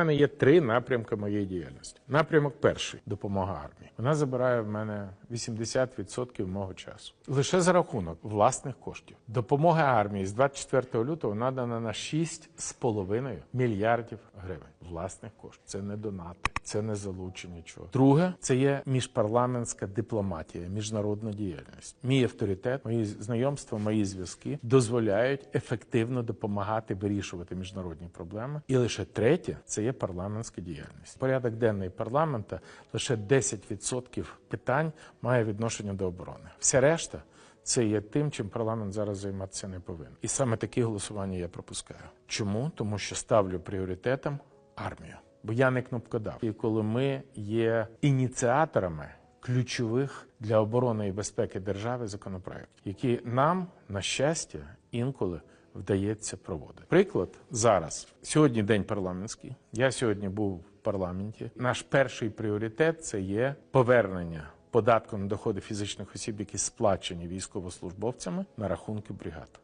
У мене є три напрямки моєї діяльності. Напрямок перший допомога армії. Вона забирає в мене 80% мого часу. Лише за рахунок власних коштів. Допомога армії з 24 лютого надана на 6,5 мільярдів гривень власних коштів. Це не донати, це не залучення нічого. Друге, це є міжпарламентська дипломатія, міжнародна діяльність. Мій авторитет, мої знайомства, мої зв'язки дозволяють ефективно допомагати вирішувати міжнародні проблеми. І лише третє це є парламентська діяльність. Порядок денний парламента лише 10% питань має відношення до оборони. Вся решта. Це є тим, чим парламент зараз займатися не повинен. І саме такі голосування я пропускаю. Чому? Тому що ставлю пріоритетом армію. Бо я не кнопкодав. І коли ми є ініціаторами ключових для оборони і безпеки держави законопроєктів, які нам, на щастя, інколи вдається проводити. Приклад зараз. Сьогодні день парламентський. Я сьогодні був в парламенті. Наш перший пріоритет це є повернення податку на доходи фізичних осіб, які сплачені військовослужбовцями на рахунки бригад.